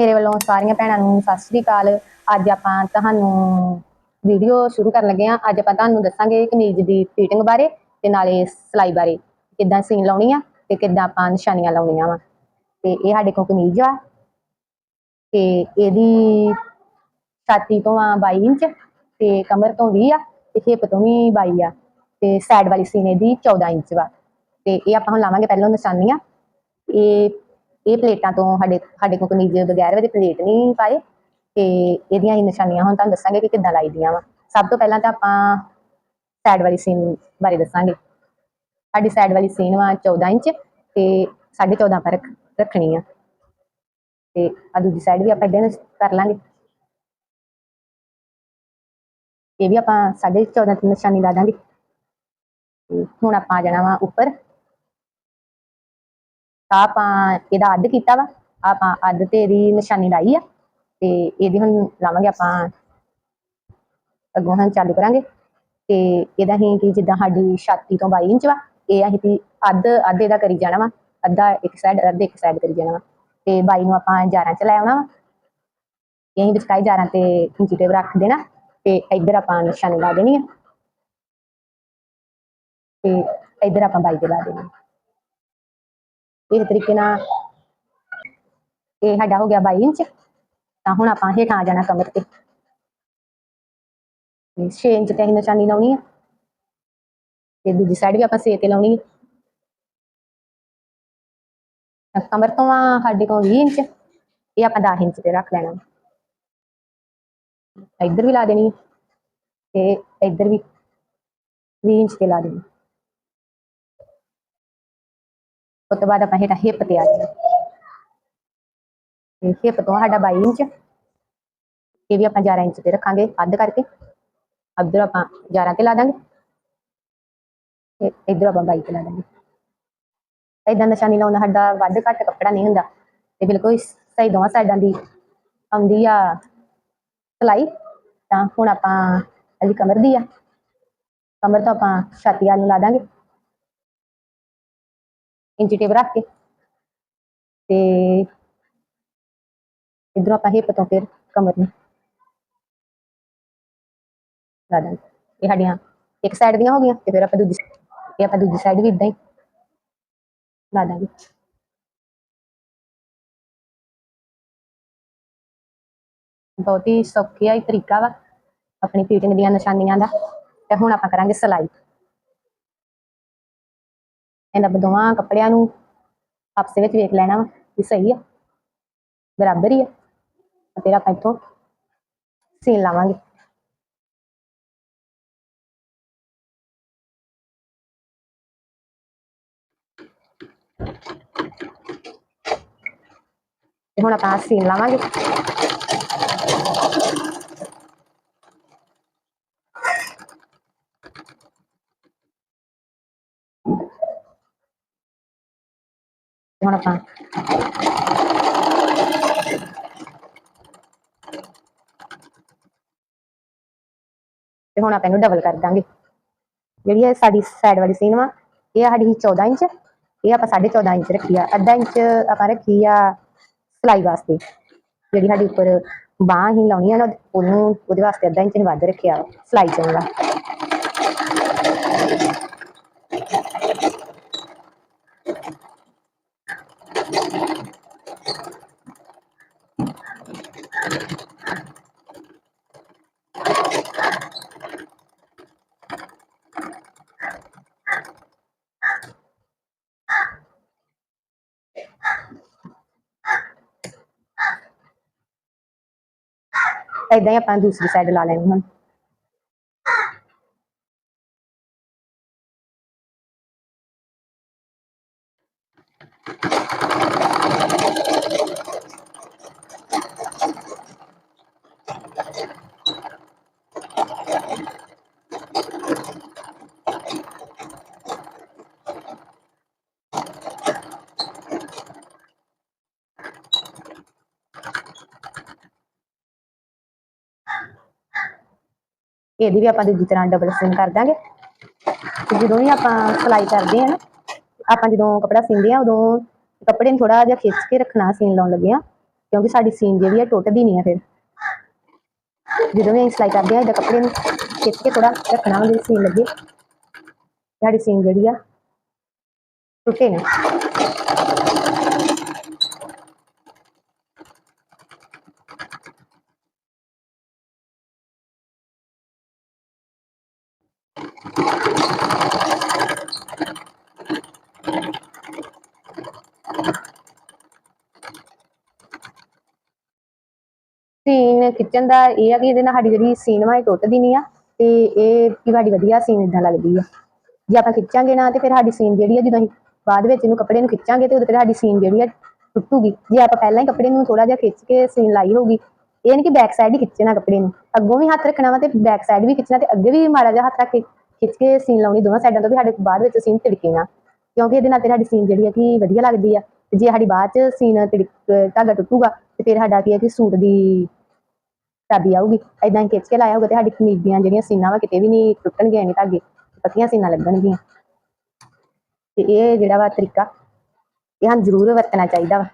ਮੇਰੇ ਵੱਲੋਂ ਸਾਰੀਆਂ ਭੈਣਾਂ ਨੂੰ ਸਤਿ ਸ੍ਰੀ ਅਕਾਲ। ਅੱਜ ਆਪਾਂ ਤੁਹਾਨੂੰ ਵੀਡੀਓ ਸ਼ੁਰੂ ਕਰਨ ਲੱਗੇ ਹਾਂ। ਅੱਜ ਆਪਾਂ ਤੁਹਾਨੂੰ ਦੱਸਾਂਗੇ ਕਮੀਜ਼ ਦੀ ਫਿਟਿੰਗ ਬਾਰੇ ਤੇ ਨਾਲੇ ਸਿਲਾਈ ਬਾਰੇ। ਕਿੱਦਾਂ ਸੀਨ ਲਾਉਣੀ ਆ ਤੇ ਕਿੱਦਾਂ ਆਪਾਂ ਨਿਸ਼ਾਨੀਆਂ ਲਾਉਣੀਆਂ ਵਾ। ਤੇ ਇਹ ਸਾਡੇ ਕੋਲ ਕਮੀਜ਼ ਆ ਤੇ ਇਹਦੀ ਛਾਤੀ ਤੋਂ ਆ 22 ਇੰਚ ਤੇ ਕਮਰ ਤੋਂ 20 ਆ ਤੇ ਹਿੱਪ ਤੋਂ ਵੀ 22 ਆ ਤੇ ਸਾਈਡ ਵਾਲੀ ਸੀਨ ਇਹਦੀ 14 ਇੰਚ ਵਾ। ਤੇ ਇਹ ਆਪਾਂ ਹੁਣ ਲਾਵਾਂਗੇ ਪਹਿਲਾਂ ਨਿਸ਼ਾਨੀਆਂ। ਇਹ ਇਹ ਪਲੇਟਾਂ ਤੋਂ ਸਾਡੇ ਸਾਡੇ ਕੋਲ ਕਮੀਜ਼ ਬਗੈਰ ਵਿੱਚ ਪਲੇਟ ਨਹੀਂ ਪਾਏ। ਤੇ ਇਹਦੀਆਂ ਹੀ ਨਿਸ਼ਾਨੀਆਂ ਹੁਣ ਤੁਹਾਨੂੰ ਦੱਸਾਂਗੇ ਕਿ ਕਿੱਦਾਂ ਲਾਈਦੀਆਂ ਵਾ। ਸਭ ਤੋਂ ਪਹਿਲਾਂ ਤਾਂ ਆਪਾਂ ਸਾਈਡ ਵਾਲੀ ਸੀਨ ਬਾਰੇ ਦੱਸਾਂਗੇ। ਸਾਡੀ ਸਾਈਡ ਵਾਲੀ ਸੀਨ ਵਾ 14 ਇੰਚ ਤੇ 14.5 ਪਰ ਰੱਖ- ਰੱਖਣੀ ਆ। ਤੇ ਆ ਦੂਜੀ ਸਾਈਡ ਵੀ ਆਪਾਂ ਇਦਾਂ ਕਰ ਲਾਂਗੇ। ਇਹ ਵੀ ਆਪਾਂ 14.5 ਦੀ ਨਿਸ਼ਾਨੀ ਲਾ ਦਾਂਗੇ। ਹੁਣ ਆਪਾਂ ਆ ਜਾਣਾ ਵਾ ਉੱਪਰ। ਤਾਂ ਆਪਾਂ ਇਹਦਾ ਅੱਧ ਕੀਤਾ ਵਾ, ਆਪਾਂ ਅੱਧ ਤੇ ਇਹਦੀ ਨਿਸ਼ਾਨੀ ਲਾਈ ਆ, ਤੇ ਇਹਦੀ ਹੁਣ ਲਾਵਾਂਗੇ ਆਪਾਂ, ਅੱਗੋਂ ਹੁਣ ਚਾਲੂ ਕਰਾਂਗੇ। ਤੇ ਇਹਦਾ ਹੀ ਕਿ ਜਿੱਦਾਂ ਸਾਡੀ ਛਾਤੀ ਤੋਂ 22 ਇੰਚ ਵਾ, ਇਹ ਅਸੀਂ ਵੀ ਅੱਧ, ਅੱਧੇ ਦਾ ਕਰੀ ਜਾਣਾ ਵਾ, ਅੱਧਾ ਇੱਕ ਸਾਈਡ ਅੱਧ ਇੱਕ ਸਾਈਡ ਕਰੀ ਜਾਣਾ ਵਾ। ਤੇ 22 ਨੂੰ ਆਪਾਂ 11 ਚ ਲੈ ਆਉਣਾ ਵਾ। ਇਹੀ ਵਿਚਕਾਈ 11 ਤੇ ਇੰਚੀ ਟੇਪ ਰੱਖ ਦੇਣਾ, ਤੇ ਇੱਧਰ ਆਪਾਂ ਨਿਸ਼ਾਨੀ ਲਾ ਦੇਣੀ ਆ। ਤੇ ਇੱਧਰ ਆਪਾਂ 22 ਤੇ ਲਾ ਦੇਣੀ ਆ। ਇਸ ਤਰੀਕੇ ਨਾਲ ਇਹ ਸਾਡਾ ਹੋ ਗਿਆ 22 ਇੰਚ, ਤਾਂ ਹੁਣ ਆਪਾਂ ਹੇਠਾਂ ਆ ਜਾਣਾ ਕਮਰ ਤੇ। 6 ਇੰਚ ਤੇ ਅਸੀਂ ਨਿਸ਼ਾਨੀ ਲਾਉਣੀ ਆ। ਤੇ ਦੂਜੀ ਸਾਈਡ ਵੀ ਆਪਾਂ 6 ਤੇ ਲਾਉਣੀ ਆ। ਕਮਰ ਤੋਂ ਆ ਸਾਡੇ ਕੋਲ 20 ਇੰਚ, ਇਹ ਆਪਾਂ 10 ਇੰਚ ਤੇ ਰੱਖ ਲੈਣਾ। ਇੱਧਰ ਵੀ ਲਾ ਦੇਣੀ ਤੇ ਇੱਧਰ ਵੀ 20 ਇੰਚ ਤੇ ਲਾ ਦੇਣੀ। ਉਸ ਤੋਂ ਬਾਅਦ ਆਪਾਂ ਹੇਠਾਂ ਹਿੱਪ ਤੇ ਆ ਜਾਣਾ ਤੇ ਹਿੱਪ ਤੋਂ ਸਾਡਾ 22 ਇੰਚ, ਇਹ ਵੀ ਆਪਾਂ 11 ਇੰਚ ਤੇ ਰੱਖਾਂਗੇ ਅੱਧ ਕਰਕੇ। ਇੱਧਰ ਆਪਾਂ 11 ਤੇ ਲਾ ਦਾਂਗੇ। ਤੇ ਇੱਧਰ ਆਪਾਂ 22 ਤੇ ਲਾ ਦਾਂਗੇ। ਇਦਾਂ ਨਿਸ਼ਾਨੀ ਲਾਉਣ ਦਾ ਸਾਡਾ ਵੱਧ ਘੱਟ ਕੱਪੜਾ ਨਹੀਂ ਹੁੰਦਾ। ਤੇ ਬਿਲਕੁਲ ਸਹੀ ਦੋਵਾਂ ਸਾਈਡਾਂ ਦੀ ਆਉਂਦੀ ਆ ਸਲਾਈ, ਤਾਂ ਹੁਣ ਆਪਾਂ ਇਹਦੀ ਕਮਰ ਦੀ ਆ। ਕਮਰ ਤੋਂ ਆਪਾਂ ਛਾਤੀ ਵਾਲ ਨੂੰ ਲਾ ਦਾਂਗੇ। ਇੰਚੀ ਟੇਪ ਰੱਖ ਕੇ। ਤੇ ਇਧਰੋਂ ਆਪਾਂ ਹਿੱਪ ਤੋਂ ਫਿਰ ਕਮਰ ਨੂੰ ਲਾ ਦਾਂਗੇ ਇਹ ਸਾਡੀਆਂ ਇੱਕ ਸਾਈਡ ਦੀਆਂ ਹੋ ਗਈਆਂ ਤੇ ਫਿਰ ਆਪਾਂ ਦੂਜੀ ਇਹ ਆਪਾਂ ਦੂਜੀ ਸਾਈਡ ਵੀ ਇਦਾਂ ਹੀ ਲਾ ਦਾਂਗੇ। ਬਹੁਤ ਹੀ ਸੌਖਾ ਹੀ ਤਰੀਕਾ ਵਾ, ਆਪਣੀ ਫਿਟਿੰਗ ਦੀਆਂ ਨਿਸ਼ਾਨੀਆਂ ਦਾ। ਤੇ ਹੁਣ ਆਪਾਂ ਕਰਾਂਗੇ ਸਿਲਾਈ। ਇਹਨਾਂ ਦੋਵਾਂ ਕੱਪੜਿਆਂ ਨੂੰ ਆਪਸ ਵਿੱਚ ਵੇਖ ਲੈਣਾ ਵਾ ਵੀ ਸਹੀ ਆ, ਬਰਾਬਰ ਹੀ ਆ ਫਿਰ ਆਪਾਂ ਇੱਥੋਂ ਸੀਨ ਲਾਵਾਂਗੇ। ਹੁਣ ਆਪਾਂ ਸੀਨ ਲਾਵਾਂਗੇ। ਹੁਣ ਆਪਾਂ ਤੇ ਹੁਣ ਆਪਾਂ ਇਹਨੂੰ ਡਬਲ ਕਰ ਦਾਂਗੇ। ਜਿਹੜੀ ਇਹ ਸਾਡੀ ਸਾਈਡ ਵਾਲੀ ਸੀਨ ਵਾ ਇਹ ਸਾਡੀ ਸੀ 14 ਇੰਚ ਇਹ ਆਪਾਂ 14.5 ਇੰਚ ਰੱਖੀ ਆ। ਅੱਧਾ ਇੰਚ ਆਪਾਂ ਰੱਖੀ ਆ ਸਿਲਾਈ ਵਾਸਤੇ। ਜਿਹੜੀ ਸਾਡੀ ਉੱਪਰ ਬਾਂਹ ਹੀ ਲਾਉਣੀ ਆ ਨਾ ਉਹਨੂੰ ਉਹਦੇ ਵਾਸਤੇ ਅੱਧਾ ਇੰਚ ਹੀ ਵੱਧ ਰੱਖਿਆ ਵਾ, ਸਿਲਾਈ ਚੋਂ ਦਾ ਏਦਾਂ ਹੀ ਆਪਾਂ ਦੂਸਰੀ ਸਾਈਡ ਲਾ ਲੈਣੀ ਹੁਣ। ਇਹਦੀ ਵੀ ਆਪਾਂ ਦੂਜੀ ਤਰ੍ਹਾਂ ਡਬਲ ਸੀਨ ਕਰ ਦਾਂਗੇ ਤੇ ਜਦੋਂ ਵੀ ਆਪਾਂ ਸਿਲਾਈ ਕਰਦੇ ਆ ਨਾ, ਆਪਾਂ ਜਦੋਂ ਕੱਪੜਾ ਸੀਂਦੇ ਆ, ਉਦੋਂ ਕੱਪੜੇ ਨੂੰ ਥੋੜਾ ਜਿਹਾ ਖਿੱਚ ਕੇ ਰੱਖਣਾ ਸੀਨ ਲਾਉਣ ਲੱਗੇ ਆ, ਕਿਉਂਕਿ ਸਾਡੀ ਸੀਨ ਜਿਹੜੀ ਆ ਟੁੱਟਦੀ ਨਹੀਂ ਆ ਫਿਰ। ਜਦੋਂ ਵੀ ਅਸੀਂ ਸਿਲਾਈ ਕਰਦੇ ਆ, ਇਹਦਾ ਕੱਪੜੇ ਨੂੰ ਖਿੱਚ ਕੇ ਥੋੜਾ ਰੱਖਣਾ ਵਾ ਜਿਹੜੀ ਸੀਨ ਲੱਗੇ। ਸਾਡੀ ਸੀਨ ਜਿਹੜੀ ਆ, ਟੁੱਟੇ ਨਾ। ਸੀਨ ਖਿੱਚਣ ਦਾ ਇਹ ਆ ਕਿ ਇਹਦੇ ਨਾਲ ਸਾਡੀ ਜਿਹੜੀ ਸੀਨ ਵਾ ਇਹ ਟੁੱਟਦੀ ਨਹੀਂ ਆ, ਤੇ ਇਹ ਵੀ ਸਾਡੀ ਵਧੀਆ ਸੀਨ ਇਦਾਂ ਲੱਗਦੀ ਆ। ਜੇ ਆਪਾਂ ਖਿੱਚਾਂਗੇ ਨਾ, ਤੇ ਫਿਰ ਸਾਡੀ ਸੀਨ ਜਿਹੜੀ ਆ, ਜਦੋਂ ਅਸੀਂ ਬਾਅਦ ਵਿੱਚ ਇਹਨੂੰ ਕੱਪੜੇ ਨੂੰ ਖਿੱਚਾਂਗੇ, ਤੇ ਉਦੋਂ ਫਿਰ ਸਾਡੀ ਸੀਨ ਜਿਹੜੀ ਆ ਟੁੱਟੂਗੀ। ਜੇ ਆਪਾਂ ਪਹਿਲਾਂ ਹੀ ਕੱਪੜੇ ਨੂੰ ਥੋੜਾ ਜਿਹਾ ਖਿੱਚ ਕੇ ਸੀਨ ਲਾਈ ਹੋਊਗੀ, ਇਹ ਨਹੀਂ ਕਿ ਬੈਕ ਸਾਈਡ ਹੀ ਖਿੱਚਣਾ ਕੱਪੜੇ ਨੂੰ। ਅੱਗੋਂ ਵੀ ਹੱਥ ਰੱਖਣਾ ਵਾ ਤੇ ਬੈਕ ਸਾਈਡ ਵੀ ਖਿੱਚਣਾ ਤੇ ਅੱਗੇ ਵੀ ਮਾੜਾ ਜਿਹਾ ਹੱਥ ਰੱਖ ਕੇ ਖਿੱਚ ਕੇ ਸੀਨ ਲਾਉਣੀ, ਦੋਵਾਂ ਸਾਈਡਾਂ ਤੋਂ ਵੀ ਸਾਡੇ ਬਾਅਦ ਵਿੱਚ ਸੀਨ ਤਿੜਕੇ ਨਾ ਕਿਉਂਕਿ ਇਹਦੇ ਨਾਲ ਤੇ ਸਾਡੀ ਸੀਨ ਜਿਹੜੀ ਆ ਕਿ ਵਧੀਆ ਲੱਗਦੀ ਆ। ਜੇ ਸਾਡੀ ਬਾਅਦ ਚ ਸੀਨ ਤਿੜਕ, ਧਾਗਾ ਟੁੱਟੂਗਾ, ਤੇ ਫਿਰ ਸਾਡਾ ਕੀ ਆ ਕਿ ਸੂਟ ਦੀ ਚਾਬੀ ਆਊਗੀ। ਐਦਾਂ ਹੀ ਖਿੱਚ ਕੇ ਲਾਇਆ ਹੋਊਗਾ ਤੇ ਸਾਡੀ ਕਮੀਜ਼ ਦੀਆਂ ਜਿਹੜੀਆਂ ਸੀਨਾਂ ਵਾ ਕਿਤੇ ਵੀ ਨਹੀਂ ਟੁੱਟਣਗੀਆਂ ਨਹੀਂ ਧਾਗੇ, ਪੱਕੀਆਂ ਸੀਨਾਂ ਲੱਗਣਗੀਆਂ। ਤੇ ਇਹ ਜਿਹੜਾ ਵਾ ਤਰੀਕਾ, ਇਹ ਸਾਨੂੰ ਜ਼ਰੂਰ ਵਰਤਣਾ ਚਾਹੀਦਾ ਵਾ।